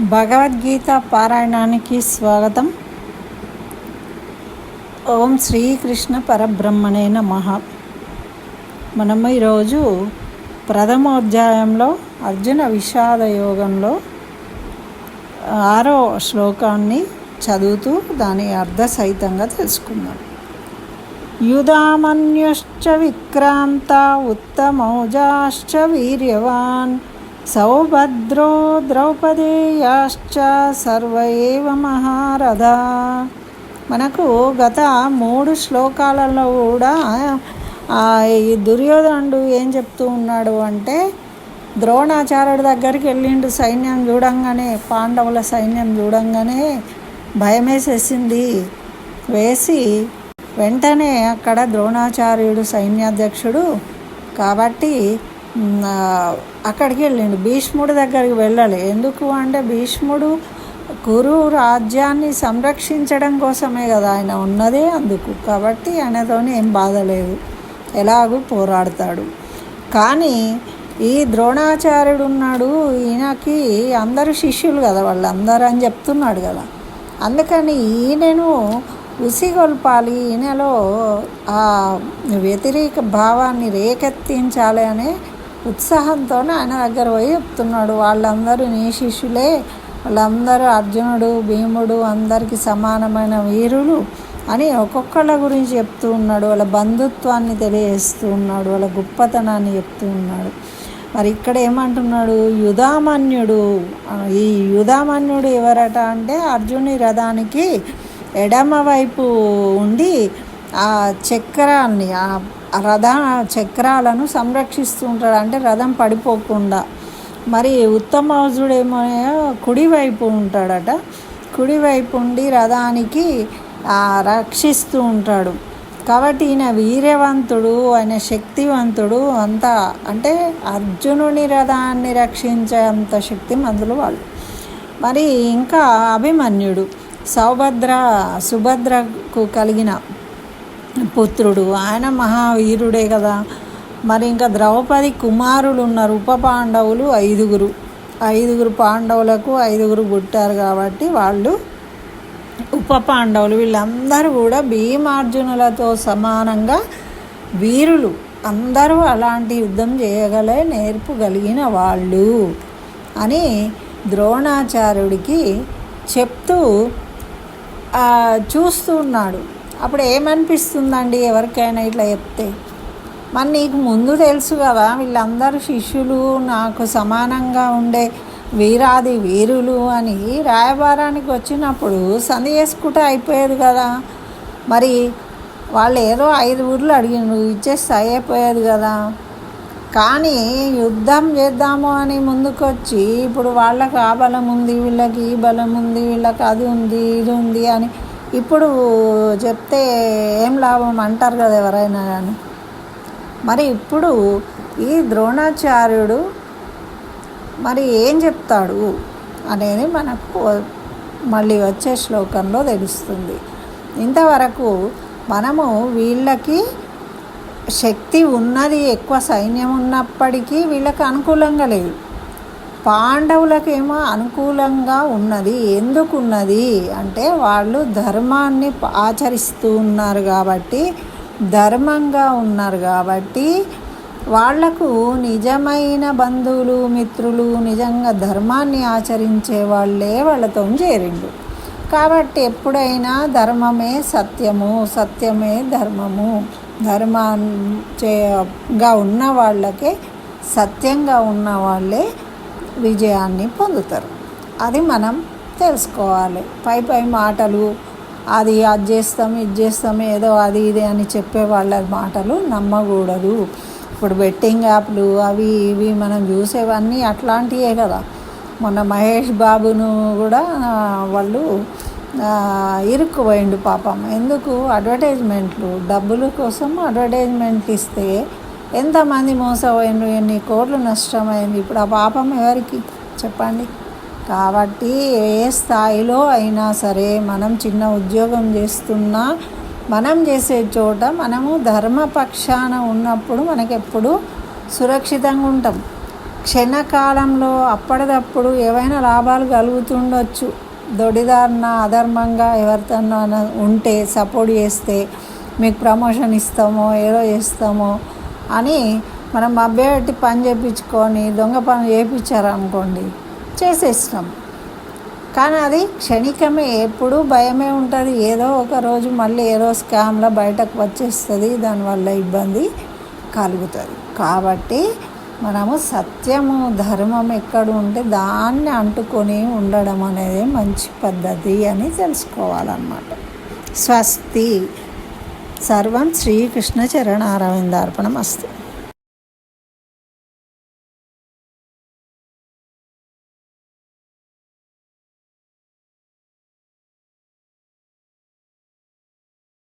భగవద్గీత పారాయణానికి స్వాగతం. ఓం శ్రీకృష్ణ పరబ్రహ్మణే నమ. మనం ఈరోజు ప్రథమోధ్యాయంలో అర్జున విషాద యోగంలో ఆరో శ్లోకాన్ని చదువుతూ దాని అర్ధ సహితంగా తెలుసుకుందాం. యుధామన్యుశ్చ విక్రాంత ఉత్తమౌజాశ్చ వీర్యవాన్ సౌభద్రో ద్రౌపదేయాశ్చ సర్వైవ మహారథ. మనకు గత మూడు శ్లోకాలలో కూడా ఈ దుర్యోధనుడు ఏం చెప్తూ ఉన్నాడు అంటే ద్రోణాచార్యుడి దగ్గరికి వెళ్ళిండు సైన్యం చూడంగానే పాండవుల సైన్యం చూడంగానే భయమేసేసింది. వేసి వెంటనే అక్కడ ద్రోణాచార్యుడు సైన్యాధ్యక్షుడు కాబట్టి అక్కడికి వెళ్ళిండు. భీష్ముడి దగ్గరికి వెళ్ళాలి. ఎందుకు అంటే భీష్ముడు కురు రాజ్యాన్ని సంరక్షించడం కోసమే కదా ఆయన ఉన్నదే అందుకు. కాబట్టి ఆయనతోనే ఏం బాధ లేదు. ఎలాగూ పోరాడతాడు. కానీ ఈ ద్రోణాచార్యుడు ఉన్నాడు. ఈయనకి అందరు శిష్యులు కదా వాళ్ళందరూ అని చెప్తున్నాడు కదా. అందుకని ఈయనను ఉసిగొల్పాలి. ఈయనలో ఆ వ్యతిరేక భావాన్ని రేకెత్తించాలి అనే ఉత్సాహంతో ఆయన దగ్గర పోయి చెప్తున్నాడు. వాళ్ళందరూ నీ శిష్యులే. వాళ్ళందరూ అర్జునుడు భీముడు అందరికీ సమానమైన వీరులు అని ఒక్కొక్కళ్ళ గురించి చెప్తూ ఉన్నాడు. వాళ్ళ బంధుత్వాన్ని తెలియజేస్తూ ఉన్నాడు. వాళ్ళ గొప్పతనాన్ని చెప్తూ ఉన్నాడు. మరి ఇక్కడ ఏమంటున్నాడు? యుధామన్యుడు. ఈ యుధామన్యుడు ఎవరట అంటే అర్జుని రథానికి ఎడమ వైపు ఉండి ఆ చక్రాన్ని ఆ రథ చక్రాలను సంరక్షిస్తూ ఉంటాడు. అంటే రథం పడిపోకుండా. మరి ఉత్తమౌజుడేమో కుడివైపు ఉంటాడట. కుడివైపు ఉండి రథానికి రక్షిస్తూ ఉంటాడు. కాబట్టి ఈయన వీర్యవంతుడు ఆయన శక్తివంతుడు అంత. అంటే అర్జునుని రథాన్ని రక్షించే అంత శక్తిమంతులు వాళ్ళు. మరి ఇంకా అభిమన్యుడు సౌభద్ర సుభద్రకు కలిగిన పుత్రుడు. ఆయన మహావీరుడే కదా. మరి ఇంకా ద్రౌపది కుమారులు ఉన్నారు ఉప పాండవులు ఐదుగురు. ఐదుగురు పాండవులకు ఐదుగురు పుట్టారు కాబట్టి వాళ్ళు ఉప పాండవులు. వీళ్ళందరూ కూడా భీమార్జునులతో సమానంగా వీరులు. అందరూ అలాంటి యుద్ధం చేయగలే నేర్పుగలిగిన వాళ్ళు అని ద్రోణాచార్యుడికి చెప్తూ చూస్తున్నాడు చూస్తూ ఉన్నాడు. అప్పుడు ఏమనిపిస్తుందండి ఎవరికైనా ఇట్లా చెప్తే? మరి నీకు ముందు తెలుసు కదా వీళ్ళందరూ శిష్యులు నాకు సమానంగా ఉండే వీరాది వీరులు అని రాయబారానికి వచ్చినప్పుడు సంధి చేసుకుంటే అయిపోయేది కదా. మరి వాళ్ళు ఏదో ఐదు ఊర్లు అడిగిండ్రు ఇచ్చేస్తే అయిపోయేది కదా. కానీ యుద్ధం చేద్దాము అని ముందుకొచ్చి ఇప్పుడు వాళ్ళకి ఆ బలం ఉంది వీళ్ళకి ఈ బలం ఉంది వీళ్ళకి అది ఉంది ఇది ఉంది అని ఇప్పుడు చెప్తే ఏం లాభం అంటారు కదా ఎవరైనా కానీ మరి ఇప్పుడు ఈ ద్రోణాచార్యుడు మరి ఏం చెప్తాడు అనేది మనకు మళ్ళీ వచ్చే శ్లోకంలో తెలుస్తుంది. ఇంతవరకు మనము వీళ్ళకి శక్తి ఉన్నది ఎక్కువ సైన్యం ఉన్నప్పటికీ వీళ్ళకి అనుకూలంగా లేదు. పాండవులకేమో అనుకూలంగా ఉన్నది. ఎందుకున్నది? అంటే వాళ్ళు ధర్మాన్ని ఆచరిస్తూ ఉన్నారు కాబట్టి ధర్మంగా ఉన్నారు కాబట్టి వాళ్ళకు నిజమైన బంధువులు మిత్రులు నిజంగా ధర్మాన్ని ఆచరించే వాళ్ళే వాళ్ళతో చేరిండు కాబట్టి ఎప్పుడైనా ధర్మమే సత్యము సత్యమే ధర్మము. ధర్మంగా ఉన్న వాళ్ళకే సత్యంగా ఉన్న వాళ్ళే విజయాన్ని పొందుతారు. అది మనం తెలుసుకోవాలి. పై పై మాటలు అది అది చేస్తాం ఇది చేస్తాం ఏదో అది ఇది అని చెప్పే వాళ్ళ మాటలు నమ్మకూడదు. ఇప్పుడు బెట్టింగ్ యాప్లు అవి ఇవి మనం చూసేవన్నీ అట్లాంటివే కదా. మొన్న మహేష్ బాబును కూడా వాళ్ళు ఇరుక్కుపోయిండు పాపం. ఎందుకు? అడ్వర్టైజ్మెంట్లు. డబ్బుల కోసం అడ్వర్టైజ్మెంట్లు ఇస్తే ఎంతమంది మోసపోయిండ్రు ఎన్ని కోట్లు నష్టమైంది ఇప్పుడు ఆ పాపం ఎవరికి చెప్పండి? కాబట్టి ఏ స్థాయిలో అయినా సరే మనం చిన్న ఉద్యోగం చేస్తున్నా మనం చేసే చోట మనము ధర్మపక్షాన ఉన్నప్పుడు మనకెప్పుడు సురక్షితంగా ఉంటాం. క్షణకాలంలో అప్పటిదప్పుడు ఏవైనా లాభాలు కలుగుతుండొచ్చు. దొడిదారిన అధర్మంగా ఎవరితోనైనా ఉంటే సపోర్ట్ చేస్తే మీకు ప్రమోషన్ ఇస్తామో ఏదో చేస్తామో అని మనం మభ్యపెట్టి పని చేయించుకొని దొంగ పని చేయించారనుకోండి చేసేస్తాం. కానీ అది క్షణికమే ఎప్పుడు భయమే ఉంటుంది. ఏదో ఒక రోజు మళ్ళీ ఏదో స్కామ్లో బయటకు వచ్చేస్తుంది దానివల్ల ఇబ్బంది కలుగుతుంది. కాబట్టి మనము సత్యము ధర్మం ఎక్కడ ఉంటే దాన్ని అంటుకొని ఉండడం అనేది మంచి పద్ధతి అని తెలుసుకోవాలన్నమాట. స్వస్తి. సర్వం శ్రీకృష్ణ చరణారవిందార్పణం అస్తు